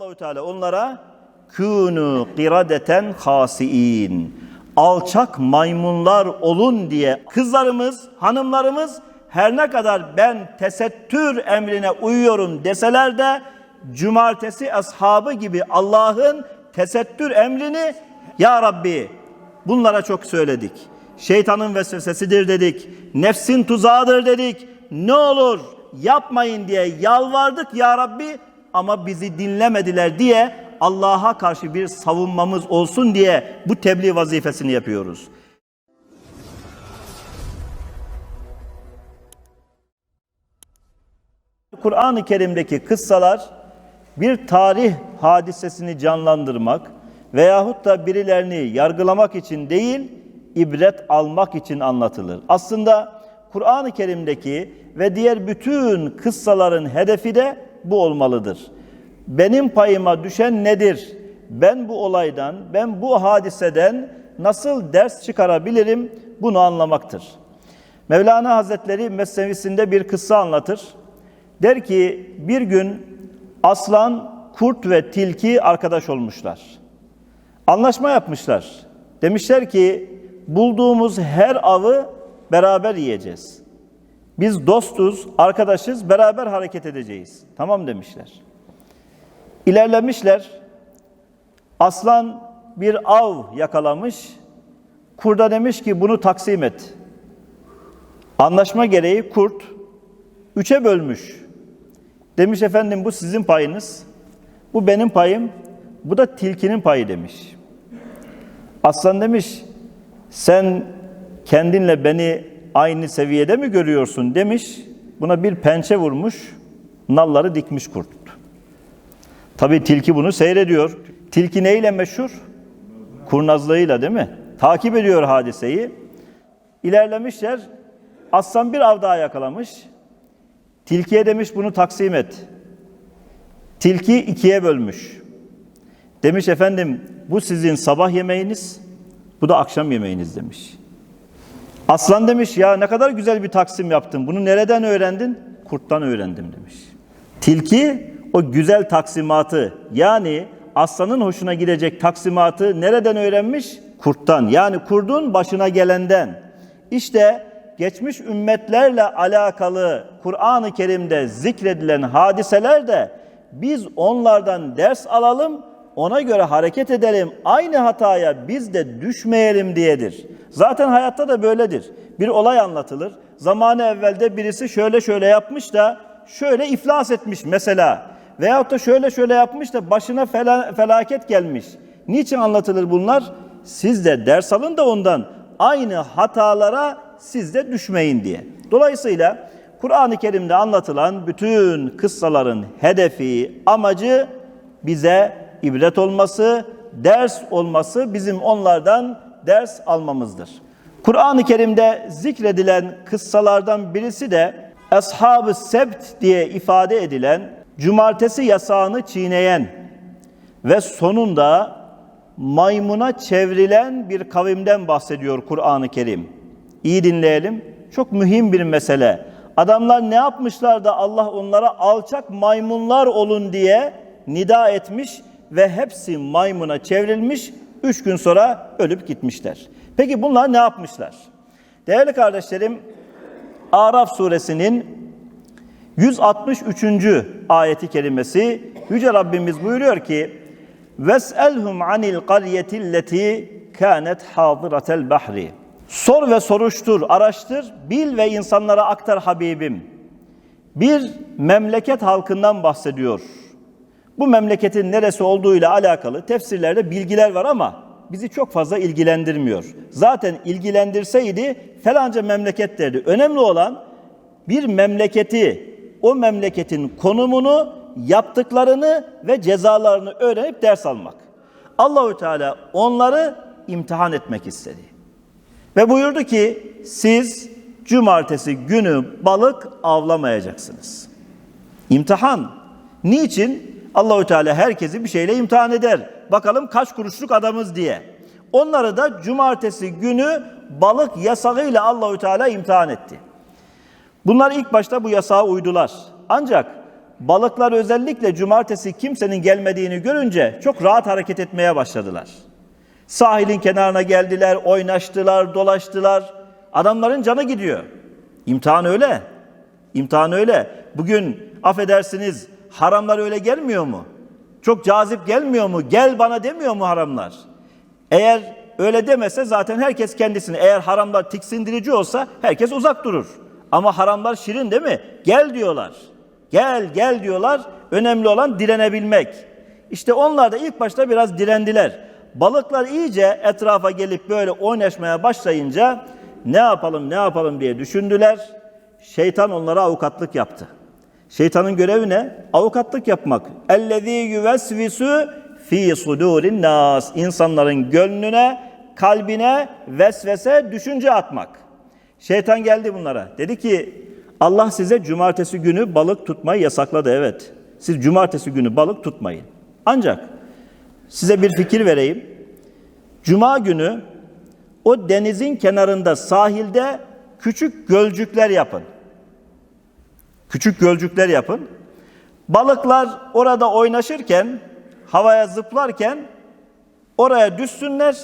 Allahü Teala onlara kûnû qiradeten hasiin. Alçak maymunlar olun diye kızlarımız, hanımlarımız her ne kadar ben tesettür emrine uyuyorum deseler de cumartesi ashabı gibi Allah'ın tesettür emrini ya Rabbi bunlara çok söyledik. Şeytanın vesvesesidir dedik. Nefsin tuzağıdır dedik. Ne olur yapmayın diye yalvardık ya Rabbi ama bizi dinlemediler diye Allah'a karşı bir savunmamız olsun diye bu tebliğ vazifesini yapıyoruz. Kur'an-ı Kerim'deki kıssalar bir tarih hadisesini canlandırmak veyahut da birilerini yargılamak için değil, ibret almak için anlatılır. Aslında Kur'an-ı Kerim'deki ve diğer bütün kıssaların hedefi de bu olmalıdır. Benim payıma düşen nedir? Ben bu olaydan, ben bu hadiseden nasıl ders çıkarabilirim? Bunu anlamaktır. Mevlana Hazretleri Mesnevisinde bir kıssa anlatır. Der ki bir gün aslan, kurt ve tilki arkadaş olmuşlar. Anlaşma yapmışlar. Demişler ki bulduğumuz her avı beraber yiyeceğiz. Biz dostuz, arkadaşız, beraber hareket edeceğiz. Tamam demişler. İlerlemişler. Aslan bir av yakalamış. Kurda demiş ki bunu taksim et. Anlaşma gereği kurt üçe bölmüş. Demiş efendim bu sizin payınız. Bu benim payım. Bu da tilkinin payı demiş. Aslan demiş sen kendinle beni aynı seviyede mi görüyorsun demiş. Buna bir pençe vurmuş. Nalları dikmiş kurt. Tabi tilki bunu seyrediyor. Tilki neyle meşhur? Kurnazlığıyla değil mi? Takip ediyor hadiseyi. İlerlemişler. Aslan bir av daha yakalamış. Tilkiye demiş bunu taksim et. Tilki ikiye bölmüş. Demiş efendim bu sizin sabah yemeğiniz, bu da akşam yemeğiniz demiş. Aslan demiş ya ne kadar güzel bir taksim yaptın. Bunu nereden öğrendin? Kurttan öğrendim demiş. Tilki o güzel taksimatı yani aslanın hoşuna gidecek taksimatı nereden öğrenmiş? Kurttan. Yani kurdun başına gelenden. İşte geçmiş ümmetlerle alakalı Kur'an-ı Kerim'de zikredilen hadiseler de biz onlardan ders alalım, ona göre hareket edelim, aynı hataya biz de düşmeyelim diyedir. Zaten hayatta da böyledir. Bir olay anlatılır. Zamanı evvelde birisi şöyle şöyle yapmış da şöyle iflas etmiş mesela. Veyahut da şöyle şöyle yapmış da başına fela, felaket gelmiş. Niçin anlatılır bunlar? Siz de ders alın da ondan aynı hatalara siz de düşmeyin diye. Dolayısıyla Kur'an-ı Kerim'de anlatılan bütün kıssaların hedefi, amacı bize ibret olması, ders olması, bizim onlardan ders almamızdır. Kur'an-ı Kerim'de zikredilen kıssalardan birisi de Ashab-ı Sebt diye ifade edilen cumartesi yasağını çiğneyen ve sonunda maymuna çevrilen bir kavimden bahsediyor Kur'an-ı Kerim. İyi dinleyelim. Çok mühim bir mesele. Adamlar ne yapmışlar da Allah onlara alçak maymunlar olun diye nida etmiş ve hepsi maymuna çevrilmiş. Üç gün sonra ölüp gitmişler. Peki bunlar ne yapmışlar? Değerli kardeşlerim, Araf suresinin 163. ayeti kerimesi Yüce Rabbimiz buyuruyor ki Ves'elhum anil qaryetilleti kânet hadiratel bahri Sor ve soruştur, araştır, bil ve insanlara aktar Habibim. Bir memleket halkından bahsediyor. Bu memleketin neresi olduğuyla alakalı tefsirlerde bilgiler var ama bizi çok fazla ilgilendirmiyor. Zaten ilgilendirseydi falanca memleket derdi. Önemli olan bir memleketi, o memleketin konumunu, yaptıklarını ve cezalarını öğrenip ders almak. Allahü Teala onları imtihan etmek istedi. Ve buyurdu ki siz cumartesi günü balık avlamayacaksınız. İmtihan. Niçin? Allahü Teala herkesi bir şeyle imtihan eder. Bakalım kaç kuruşluk adamız diye. Onları da cumartesi günü balık yasağıyla Allahü Teala imtihan etti. Bunlar ilk başta bu yasağa uydular. Ancak balıklar özellikle cumartesi kimsenin gelmediğini görünce çok rahat hareket etmeye başladılar. Sahilin kenarına geldiler, oynaştılar, dolaştılar. Adamların canı gidiyor. İmtihan öyle. İmtihan öyle. Bugün affedersiniz haramlar öyle gelmiyor mu? Çok cazip gelmiyor mu? Gel bana demiyor mu haramlar? Eğer öyle demese zaten herkes kendisini eğer haramlar tiksindirici olsa herkes uzak durur. Ama haramlar şirin değil mi? Gel diyorlar. Gel gel diyorlar. Önemli olan direnebilmek. İşte onlar da ilk başta biraz direndiler. Balıklar iyice etrafa gelip böyle oynaşmaya başlayınca ne yapalım ne yapalım diye düşündüler. Şeytan onlara avukatlık yaptı. Şeytanın görevi ne? Avukatlık yapmak. Ellezî yüvesvisu fi sudurin nas. İnsanların gönlüne, kalbine vesvese, düşünce atmak. Şeytan geldi bunlara. Dedi ki Allah size cumartesi günü balık tutmayı yasakladı evet. Siz cumartesi günü balık tutmayın. Ancak size bir fikir vereyim. Cuma günü o denizin kenarında sahilde küçük gölcükler yapın. Küçük gölcükler yapın. Balıklar orada oynaşırken, havaya zıplarken oraya düşsünler,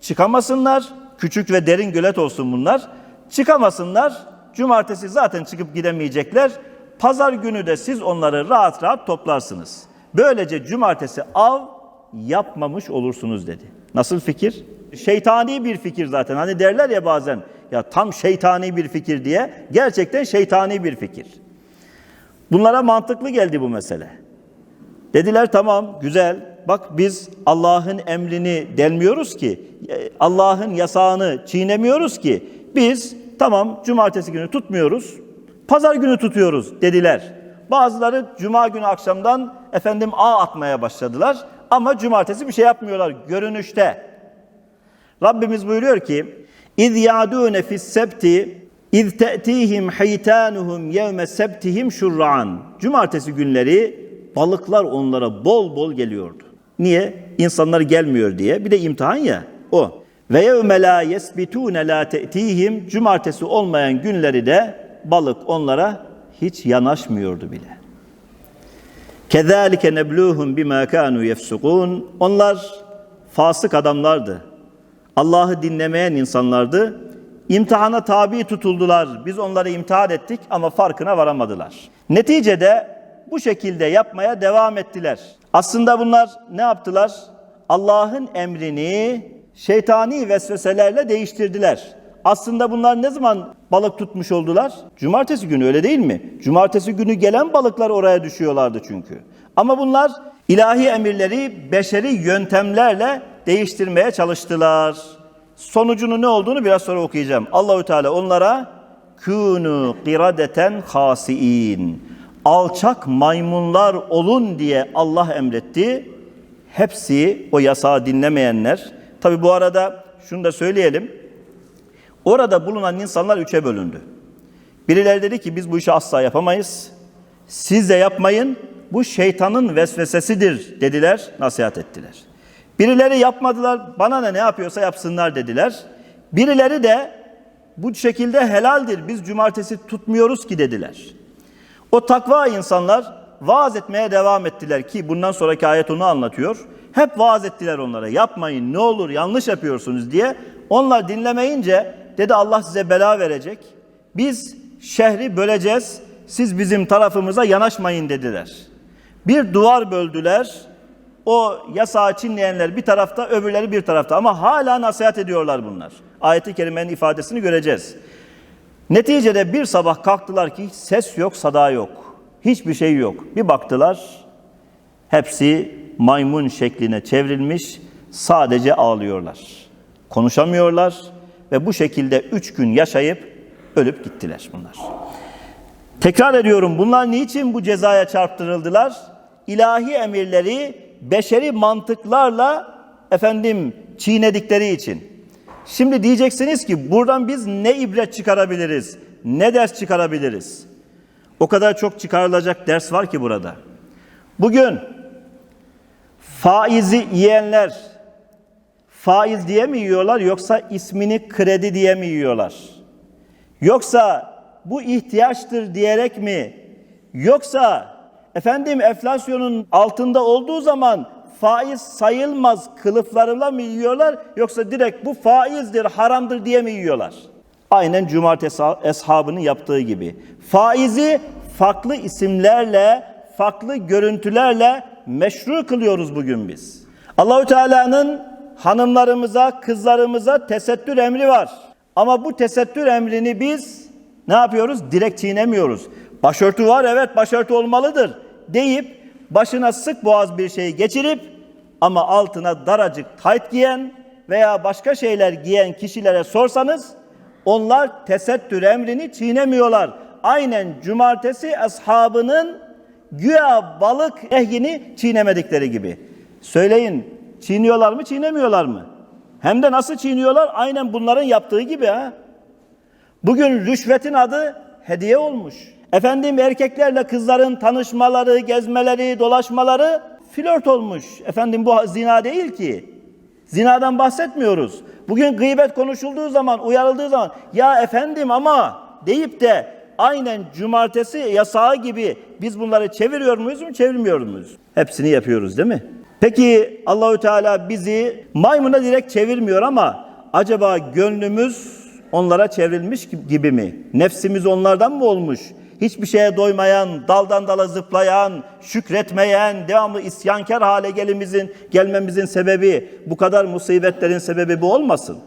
çıkamasınlar. Küçük ve derin gölet olsun bunlar. Çıkamasınlar. Cumartesi zaten çıkıp gidemeyecekler. Pazar günü de siz onları rahat rahat toplarsınız. Böylece cumartesi av yapmamış olursunuz dedi. Nasıl fikir? Şeytani bir fikir zaten. Hani derler ya bazen ya tam şeytani bir fikir diye. Gerçekten şeytani bir fikir. Bunlara mantıklı geldi bu mesele. Dediler tamam güzel. Bak biz Allah'ın emrini delmiyoruz ki. Allah'ın yasağını çiğnemiyoruz ki. Biz tamam cumartesi günü tutmuyoruz. Pazar günü tutuyoruz dediler. Bazıları cuma günü akşamdan efendim ağ atmaya başladılar. Ama cumartesi bir şey yapmıyorlar görünüşte. Rabbimiz buyuruyor ki İz ya'dûne fis-sebti İz te'tihim heytanuhum yevme sebtihim şurran. Cumartesi günleri balıklar onlara bol bol geliyordu. Niye? İnsanlar gelmiyor diye. Bir de imtihan ya o. Ve yevme la yesbitune la te'tihim. Cumartesi olmayan günleri de balık onlara hiç yanaşmıyordu bile. Kezalike nebluhum bima kanu yefsukun. Onlar fasık adamlardı. Allah'ı dinlemeyen insanlardı. İmtihana tabi tutuldular. Biz onları imtihan ettik ama farkına varamadılar. Neticede bu şekilde yapmaya devam ettiler. Aslında bunlar ne yaptılar? Allah'ın emrini şeytani vesveselerle değiştirdiler. Aslında bunlar ne zaman balık tutmuş oldular? Cumartesi günü öyle değil mi? Cumartesi günü gelen balıklar oraya düşüyorlardı çünkü. Ama bunlar ilahi emirleri beşeri yöntemlerle değiştirmeye çalıştılar. Sonucunun ne olduğunu biraz sonra okuyacağım. Allahü Teala onlara kunu qiradeten hasiin. Alçak maymunlar olun diye Allah emretti. Hepsi o yasağı dinlemeyenler. Tabi bu arada şunu da söyleyelim. Orada bulunan insanlar üçe bölündü. Birileri dedi ki biz bu işi asla yapamayız. Siz de yapmayın. Bu şeytanın vesvesesidir dediler, nasihat ettiler. Birileri yapmadılar, bana ne ne yapıyorsa yapsınlar dediler. Birileri de bu şekilde helaldir, biz cumartesi tutmuyoruz ki dediler. O takva insanlar vaaz etmeye devam ettiler ki bundan sonraki ayet onu anlatıyor. Hep vaaz ettiler onlara, yapmayın ne olur yanlış yapıyorsunuz diye. Onlar dinlemeyince dedi Allah size bela verecek. Biz şehri böleceğiz, siz bizim tarafımıza yanaşmayın dediler. Bir duvar böldüler, o yasağı çinleyenler bir tarafta, öbürleri bir tarafta. Ama hala nasihat ediyorlar bunlar. Ayet-i kerimenin ifadesini göreceğiz. Neticede bir sabah kalktılar ki ses yok, sada yok. Hiçbir şey yok. Bir baktılar, hepsi maymun şekline çevrilmiş, sadece ağlıyorlar. Konuşamıyorlar ve bu şekilde üç gün yaşayıp ölüp gittiler bunlar. Tekrar ediyorum bunlar niçin bu cezaya çarptırıldılar? İlahi emirleri beşeri mantıklarla efendim çiğnedikleri için. Şimdi diyeceksiniz ki buradan biz ne ibret çıkarabiliriz? Ne ders çıkarabiliriz? O kadar çok çıkarılacak ders var ki burada. Bugün faizi yiyenler faiz diye mi yiyorlar yoksa ismini kredi diye mi yiyorlar? Yoksa bu ihtiyaçtır diyerek mi? Yoksa efendim enflasyonun altında olduğu zaman faiz sayılmaz kılıflarıyla mı yiyorlar yoksa direkt bu faizdir, haramdır diye mi yiyorlar? Aynen cumartesi eshabının yaptığı gibi. Faizi farklı isimlerle, farklı görüntülerle meşru kılıyoruz bugün biz. Allahü Teala'nın hanımlarımıza, kızlarımıza tesettür emri var. Ama bu tesettür emrini biz ne yapıyoruz? Direkt çiğnemiyoruz. Başörtü var evet başörtü olmalıdır deyip başına sık boğaz bir şey geçirip ama altına daracık tayt giyen veya başka şeyler giyen kişilere sorsanız onlar tesettür emrini çiğnemiyorlar. Aynen cumartesi ashabının güya balık ehyini çiğnemedikleri gibi. Söyleyin çiğniyorlar mı çiğnemiyorlar mı? Hem de nasıl çiğniyorlar? Aynen bunların yaptığı gibi ha. Bugün rüşvetin adı hediye olmuş. Efendim erkeklerle kızların tanışmaları, gezmeleri, dolaşmaları flört olmuş. Efendim bu zina değil ki. Zinadan bahsetmiyoruz. Bugün gıybet konuşulduğu zaman, uyarıldığı zaman ya efendim ama deyip de aynen cumartesi yasağı gibi biz bunları çeviriyor muyuz mu, çevirmiyor muyuz? Hepsini yapıyoruz değil mi? Peki Allahü Teala bizi maymuna direkt çevirmiyor ama acaba gönlümüz onlara çevrilmiş gibi mi? Nefsimiz onlardan mı olmuş? Hiçbir şeye doymayan, daldan dala zıplayan, şükretmeyen, devamlı isyankar hale gelimizin, gelmemizin sebebi, bu kadar musibetlerin sebebi bu olmasın?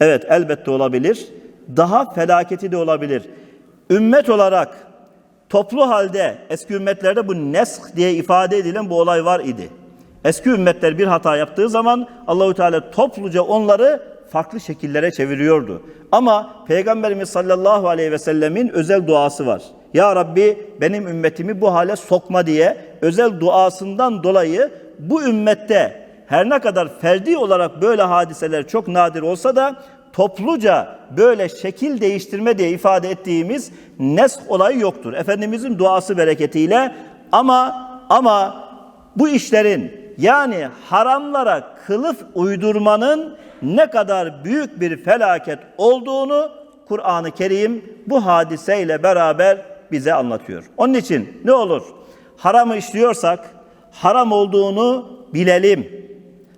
Evet elbette olabilir. Daha felaketi de olabilir. Ümmet olarak toplu halde eski ümmetlerde bu nesk diye ifade edilen bu olay var idi. Eski ümmetler bir hata yaptığı zaman Allahü Teala topluca onları farklı şekillere çeviriyordu. Ama Peygamberimiz sallallahu aleyhi ve sellemin özel duası var. Ya Rabbi benim ümmetimi bu hale sokma diye özel duasından dolayı bu ümmette her ne kadar ferdi olarak böyle hadiseler çok nadir olsa da topluca böyle şekil değiştirme diye ifade ettiğimiz nesk olayı yoktur. Efendimizin duası bereketiyle ama ama bu işlerin yani haramlara kılıf uydurmanın ne kadar büyük bir felaket olduğunu Kur'an-ı Kerim bu hadiseyle beraber bize anlatıyor. Onun için ne olur? Haramı işliyorsak haram olduğunu bilelim.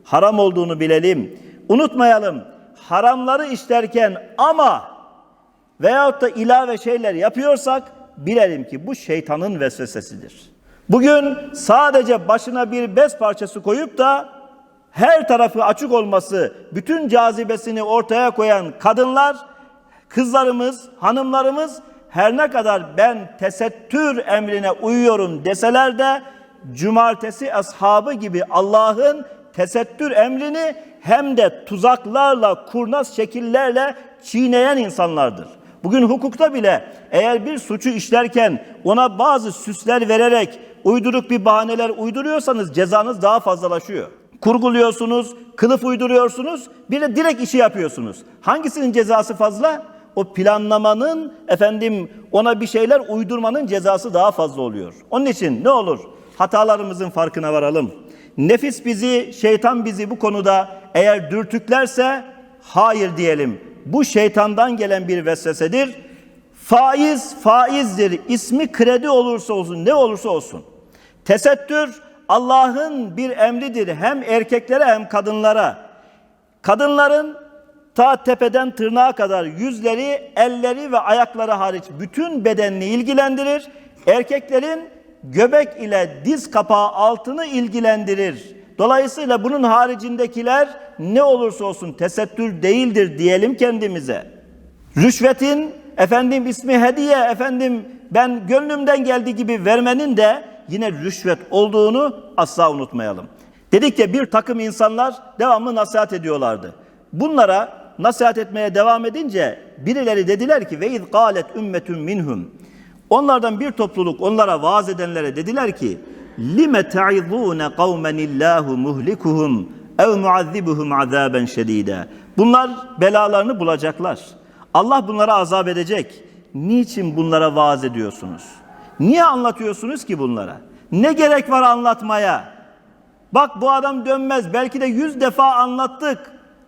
Haram olduğunu bilelim. Unutmayalım. Haramları işlerken ama veyahut da ilave şeyler yapıyorsak bilelim ki bu şeytanın vesvesesidir. Bugün sadece başına bir bez parçası koyup da her tarafı açık olması, bütün cazibesini ortaya koyan kadınlar, kızlarımız, hanımlarımız her ne kadar ben tesettür emrine uyuyorum deseler de cumartesi ashabı gibi Allah'ın tesettür emrini hem de tuzaklarla, kurnaz şekillerle çiğneyen insanlardır. Bugün hukukta bile eğer bir suçu işlerken ona bazı süsler vererek uyduruk bir bahaneler uyduruyorsanız cezanız daha fazlalaşıyor. Kurguluyorsunuz, kılıf uyduruyorsunuz, bir de direkt işi yapıyorsunuz. Hangisinin cezası fazla? O planlamanın, efendim ona bir şeyler uydurmanın cezası daha fazla oluyor. Onun için ne olur? Hatalarımızın farkına varalım. Nefis bizi, şeytan bizi bu konuda eğer dürtüklerse hayır diyelim. Bu şeytandan gelen bir vesvesedir. Faiz faizdir. İsmi kredi olursa olsun, ne olursa olsun. Tesettür Allah'ın bir emridir hem erkeklere hem kadınlara. Kadınların ta tepeden tırnağa kadar yüzleri, elleri ve ayakları hariç bütün bedenini ilgilendirir. Erkeklerin göbek ile diz kapağı altını ilgilendirir. Dolayısıyla bunun haricindekiler ne olursa olsun tesettür değildir diyelim kendimize. Rüşvetin efendim ismi hediye efendim ben gönlümden geldiği gibi vermenin de yine rüşvet olduğunu asla unutmayalım. Dedik ya bir takım insanlar devamlı nasihat ediyorlardı. Bunlara nasihat etmeye devam edince birileri dediler ki ve iz galet ümmetun minhum. Onlardan bir topluluk onlara vaaz edenlere dediler ki lime ta'izune kavmen illahu muhlikuhum ev muazzibuhum azaben şedide. Bunlar belalarını bulacaklar. Allah bunlara azap edecek. Niçin bunlara vaaz ediyorsunuz? Niye anlatıyorsunuz ki bunlara? Ne gerek var anlatmaya? Bak bu adam dönmez. Belki de yüz defa anlattık.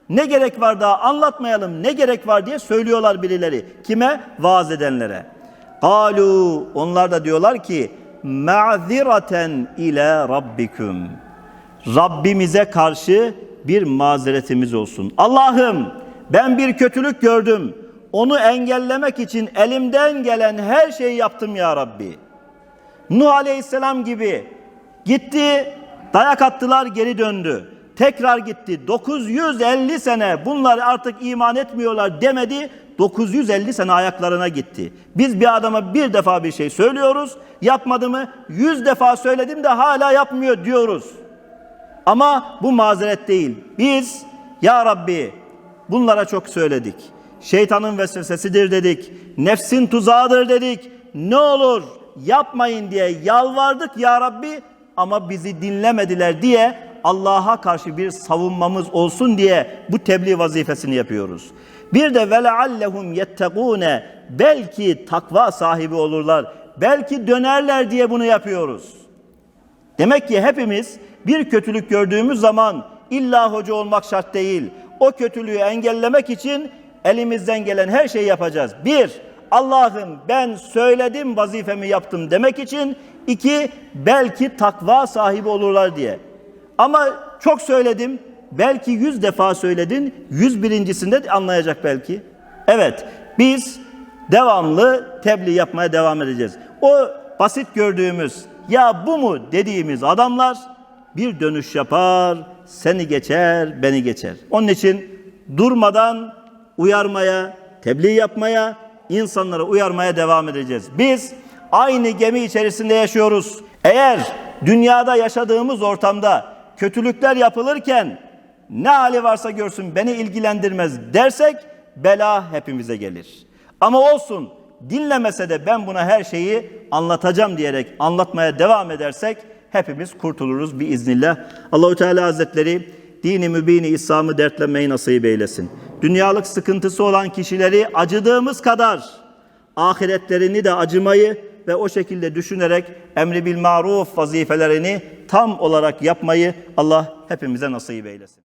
Ne gerek var daha anlatmayalım ne gerek var diye söylüyorlar birileri. Kime? Vaaz edenlere. Galu onlar da diyorlar ki ma'ziraten ila rabbikum. Rabbimize karşı bir mazeretimiz olsun. Allah'ım ben bir kötülük gördüm. Onu engellemek için elimden gelen her şeyi yaptım ya Rabbi. Nuh Aleyhisselam gibi gitti, dayak attılar, geri döndü. Tekrar gitti. 950 sene bunlar artık iman etmiyorlar demedi. 950 sene ayaklarına gitti. Biz bir adama bir defa bir şey söylüyoruz. Yapmadı mı? 100 defa söyledim de hala yapmıyor diyoruz. Ama bu mazeret değil. Biz ya Rabbi bunlara çok söyledik. Şeytanın vesvesesidir dedik. Nefsin tuzağıdır dedik. Ne olur yapmayın diye yalvardık ya Rabbi ama bizi dinlemediler diye Allah'a karşı bir savunmamız olsun diye bu tebliğ vazifesini yapıyoruz. Bir de ve leallehum yettegune belki takva sahibi olurlar. Belki dönerler diye bunu yapıyoruz. Demek ki hepimiz bir kötülük gördüğümüz zaman illa hoca olmak şart değil. O kötülüğü engellemek için elimizden gelen her şeyi yapacağız. Bir, Allah'ım ben söyledim vazifemi yaptım demek için. iki belki takva sahibi olurlar diye. Ama çok söyledim, belki yüz defa söyledin, yüz birincisinde de anlayacak belki. Evet, biz devamlı tebliğ yapmaya devam edeceğiz. O basit gördüğümüz, ya bu mu dediğimiz adamlar bir dönüş yapar, seni geçer, beni geçer. Onun için durmadan uyarmaya, tebliğ yapmaya, insanları uyarmaya devam edeceğiz. Biz aynı gemi içerisinde yaşıyoruz. Eğer dünyada yaşadığımız ortamda kötülükler yapılırken ne hali varsa görsün beni ilgilendirmez dersek bela hepimize gelir. Ama olsun dinlemese de ben buna her şeyi anlatacağım diyerek anlatmaya devam edersek hepimiz kurtuluruz biiznillah. Allahü Teala Hazretleri dini mübini İslam'ı dertlemeyi nasip eylesin. Dünyalık sıkıntısı olan kişileri acıdığımız kadar ahiretlerini de acımayı ve o şekilde düşünerek emri bil maruf vazifelerini tam olarak yapmayı Allah hepimize nasip eylesin.